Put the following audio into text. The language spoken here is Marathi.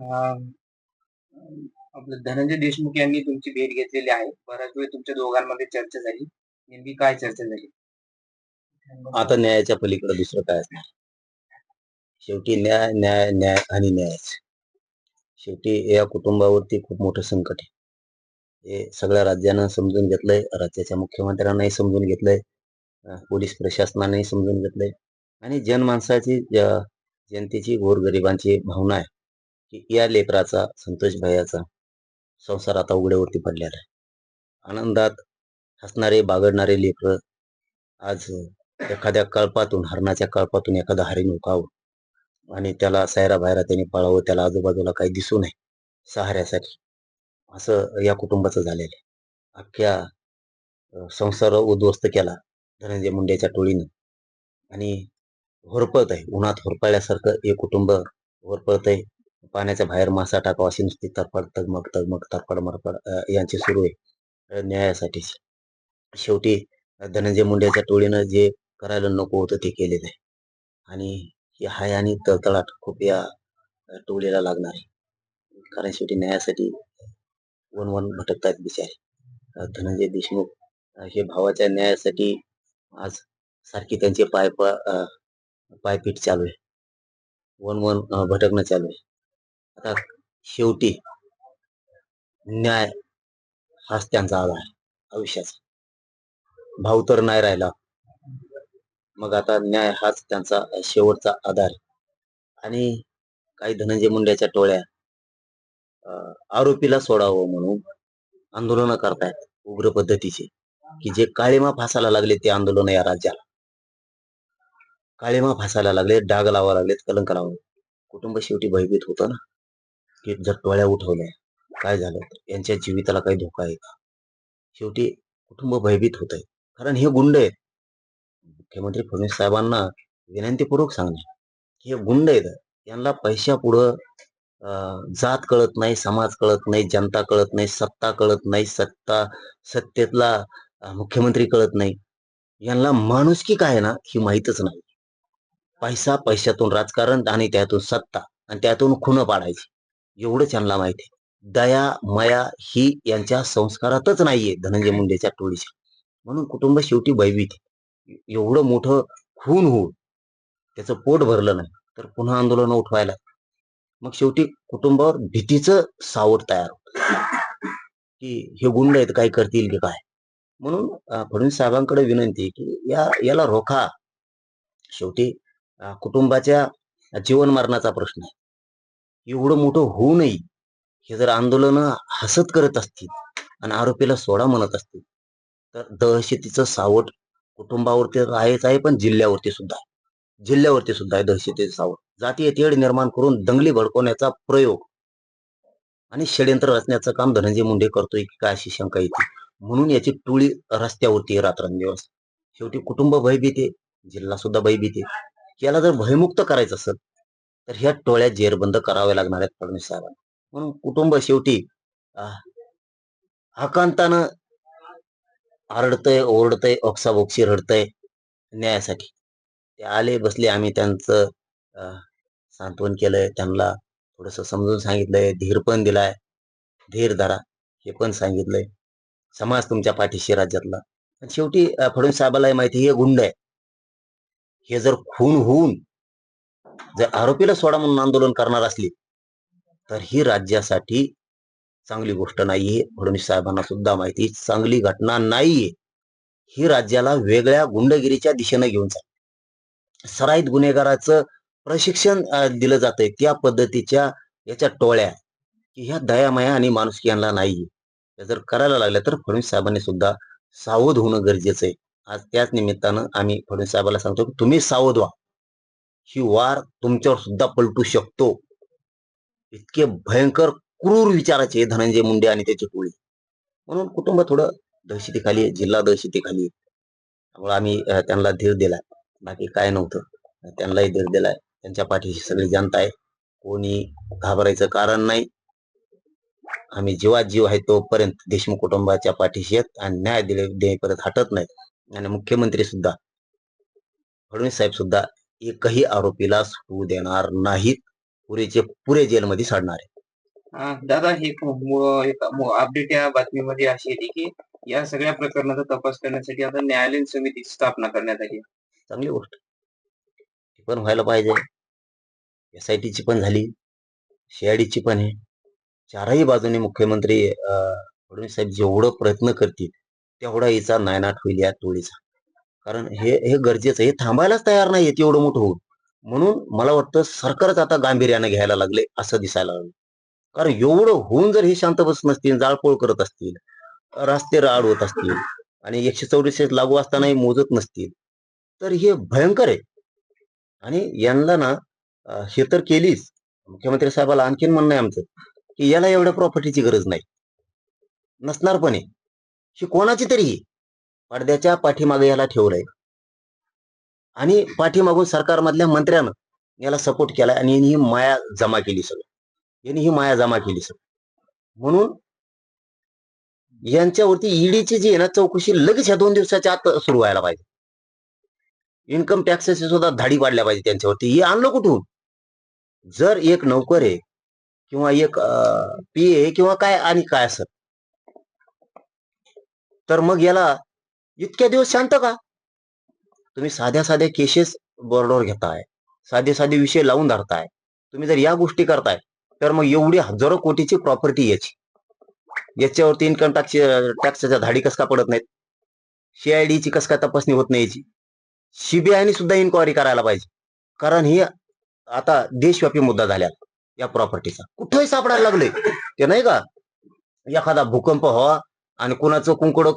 अं, आपलं धनंजय देशमुख यांनी तुमची भेट घेतलेली आहे. बऱ्याच वेळ तुमच्या दोघांमध्ये चर्चा झाली. नेमकी काय चर्चा झाली? आता न्यायाच्या पलीकडे दुसरं काय असणार? शेवटी न्याय न्याय न्याय आणि न्यायच. शेवटी या कुटुंबावरती खूप मोठं संकट आहे. हे सगळ्या राज्यानं समजून घेतलंय. राज्याच्या मुख्यमंत्र्यांनाही समजून घेतलंय. पोलीस प्रशासनानेही समजून घेतलंय. आणि जनमानसाची ज- जनतेची गोरगरिबांची भावना आहे. की या लेकराचा संतोष भैयाचा संसार आता उघड्यावरती पडलेला आहे. आनंदात हसणारे बागडणारे लेकर आज एखाद्या कळपातून हरणाच्या कळपातून एखादा हरिण उकावं आणि त्याला सायरा बाहेरा त्याने पळावं त्याला आजूबाजूला काही दिसू नये सहाऱ्यासाठी. असं या कुटुंबाचं झालेलं आहे. अख्ख्या संसार उद्ध्वस्त केला धनंजय मुंडेच्या टोळीनं. आणि होरपळत आहे उन्हात होरपळल्यासारखं हे कुटुंब होरपळत आहे पाण्याच्या बाहेर मासा टाकावा अशी नुसती तरफड तगमग तगमग तरफड मरफड यांची सुरू आहे. न्यायासाठी शेवटी धनंजय मुंडेच्या टोळीनं जे करायला नको होतं ते केलेलं आहे. आणि ही हाय आणि तळतळाट खूप या टोळीला लागणार आहे. कारण शेवटी न्यायासाठी वन वन भटकतात बिचारे. धनंजय देशमुख हे भावाच्या न्यायासाठी आज सारखी त्यांचे पाय प- पायपीट चालू आहे. वन वन भटकणं चालू आहे. आता शेवटी न्याय हाच त्यांचा आधार आहे आयुष्याचा. भाऊ तर नाही राहिला. मग आता न्याय हाच त्यांचा शेवटचा आधार आणि काही धनंजय मुंड्याच्या टोळ्या आरोपीला सोडावं म्हणून आंदोलन करतायत उग्र पद्धतीचे. की जे काळीमा फासायला लागले ते आंदोलन या राज्याला. काळीमा फासायला लागले डाग लावा लागलेत कलंक लावा कुटुंब शेवटी भयभीत होतं ना. की जर टोळ्या उठवल्या काय झालं? यांच्या जीविताला काही धोका आहे का? शेवटी कुटुंब भयभीत होत आहे. कारण हे गुंड आहेत. मुख्यमंत्री फडणवीस साहेबांना विनंतीपूर्वक सांगणे हे गुंड आहेत. यांना पैशा पुढं जात कळत नाही समाज कळत नाही जनता कळत नाही सत्ता कळत नाही सत्ता सत्तेतला मुख्यमंत्री कळत नाही. यांना माणुसकी काय आहे ना ही माहीतच नाही. पैसा पैशातून राजकारण आणि त्यातून सत्ता आणि त्यातून खुनं पाडायची. एवढं त्यांना माहिती आहे. दया मया ही यांच्या संस्कारातच नाहीये धनंजय मुंडेच्या टोळीच्या म्हणून कुटुंब शेवटी भयभीत एवढं मोठं खून होऊन त्याचं पोट भरलं नाही तर पुन्हा आंदोलन उठवायला. मग शेवटी कुटुंबावर भीतीचं सावट तयार होत. की हे गुंड आहेत काय करतील की काय? म्हणून फडणवीस साहेबांकडे विनंती की या याला रोखा. शेवटी कुटुंबाच्या जीवन मरणाचा प्रश्न आहे. एवढं मोठं होऊ नये हे जर आंदोलन हसत करत असतील आणि आरोपीला सोडा म्हणत असतील तर दहशतीचं सावट कुटुंबावरती तर आहेच आहे पण जिल्ह्यावरती सुद्धा आहे. जिल्ह्यावरती सुद्धा आहे दहशतीचं सावट. जातीय तेढ निर्माण करून दंगली भडकवण्याचा प्रयोग आणि षड्यंत्र रचण्याचं काम धनंजय मुंडे करतोय की काय अशी शंका येते? म्हणून याची टोळी रस्त्यावरती आहे रात्रंदिवस शेवटी कुटुंब भयभीते जिल्हा सुद्धा भयभीते याला जर भयमुक्त करायचं असेल तर ह्या टोळ्या जेरबंद कराव्या लागणार आहेत फडणवीस साहेबांना. म्हणून कुटुंब शेवटी आह, आकांतानं आरडतय ओरडतय ओक्साबोक्शी रडतय न्यायासाठी. ते आले बसले आम्ही त्यांचं अं, सांत्वन केलंय त्यांना थोडस समजून सांगितलंय धीर पण दिलाय धीर धरा हे पण सांगितलंय. समाज तुमच्या पाठीशी राज्यातला. पण शेवटी फडणवीस साहेबाला माहिती हे गुंड आहे. हे जर खून होऊन जर आरोपीला सोडा म्हणून आंदोलन करणार असली तर ही राज्यासाठी चांगली गोष्ट नाहीये. फडणवीस साहेबांना सुद्धा माहिती चांगली घटना नाहीये. ही राज्याला वेगळ्या गुंडगिरीच्या दिशेने घेऊन चाल सराईत गुन्हेगाराचं प्रशिक्षण दिलं जातंय. त्या पद्धतीच्या याच्या टोळ्या की ह्या दयामया आणि माणुसकी यांना नाहीये जर करायला लागल्या तर फडणवीस साहेबांनी सुद्धा सावध होणं गरजेचं आहे. आज त्याच निमित्तानं आम्ही फडणवीस साहेबाला सांगतो की तुम्ही सावध व्हा. ही वार तुमच्यावर सुद्धा पलटू शकतो. इतके भयंकर क्रूर विचाराचे धनंजय मुंडे आणि त्याचे टोळी. म्हणून कुटुंब थोडं दहशतीखाली जिल्हा दहशतीखाली त्यामुळे आम्ही त्यांना धीर दिलाय. बाकी काय नव्हतं. त्यांनाही धीर दिलाय. त्यांच्या पाठीशी सगळी जनता आहे. कोणी घाबरायचं कारण नाही. आम्ही जीवा जीव आहे तोपर्यंत देशमुख कुटुंबाच्या पाठीशी आहेत आणि न्याय दिले देईपर्यंत हटत नाहीत. आणि मुख्यमंत्री सुद्धा फडणवीस साहेब सुद्धा एकही आरोपीला सुटू देणार नाहीत. पुरेचे पुरे जेलमध्ये सडणार आहे हा, दादा हे अपडेट या बातमीमध्ये अशी येते की या सगळ्या प्रकरणाचा तपास करण्यासाठी आता न्यायालयीन समितीची स्थापना करण्यात आली आहे. चांगली गोष्ट. ती पण व्हायला पाहिजे. एस आय टीची पण झाली. सीआयडीची पण आहे. चारही बाजूने मुख्यमंत्री अं, फडणवीस साहेब जेवढं प्रयत्न करतील तेवढा हिचा नायनाट होईल या टोळीचा. कारण हे हे गरजेचं हे थांबायलाच तयार नाही येत एवढं मोठं होऊन. म्हणून मला वाटतं सरकारच आता गांभीर्यानं घ्यायला लागले असं दिसायला लागलं. कारण एवढं होऊन जर हे शांत बसत नसतील जाळपोळ करत असतील रस्ते राड होत असतील आणि एकशे चौवेचाळीस लागू असतानाही मोजत नसतील तर हे भयंकर आहे. आणि यांना ना हे तर केलीच. मुख्यमंत्री साहेबाला आणखीन म्हणणं आहे आमचं की याला एवढ्या प्रॉपर्टीची गरज नाही. नसणार पण आहे. ही कोणाची तरी पडद्याच्या पाठीमागे याला ठेवलंय. आणि पाठीमागून सरकारमधल्या मंत्र्यानं याला सपोर्ट केला आणि यांनी ही माया जमा केली सगळं. यांनी ही माया जमा केली सगळं. म्हणून यांच्यावरती ईडीची जी आहे ना चौकशी लगेच ह्या दोन दिवसाच्या आत सुरू व्हायला पाहिजे. इन्कम टॅक्सचे सुद्धा धाडी पाडल्या पाहिजे त्यांच्यावरती. हे आणलं कुठून? जर एक नोकर आहे किंवा एक पी आहे किंवा काय आणि काय असत तर मग याला इतक्या दिवस शांत का? तुम्ही साध्या साध्या केसेस बोर्डवर घेताय. साधे साधे विषय लावून धरताय. तुम्ही जर या गोष्टी करताय तर मग एवढी हजारो कोटीची प्रॉपर्टी याची. याच्यावरती इन्कम टॅक्स टॅक्सच्या धाडी कस का पडत नाहीत? सीआयडीची कस काय तपासणी होत नाही याची? सीबीआयने सुद्धा इन्क्वायरी करायला पाहिजे. कारण ही आता देशव्यापी मुद्दा झाल्या या प्रॉपर्टीचा कुठंही सापडायला लागले ते नाही का? एखादा भूकंप व्हावा आणि कुणाचं कुंकड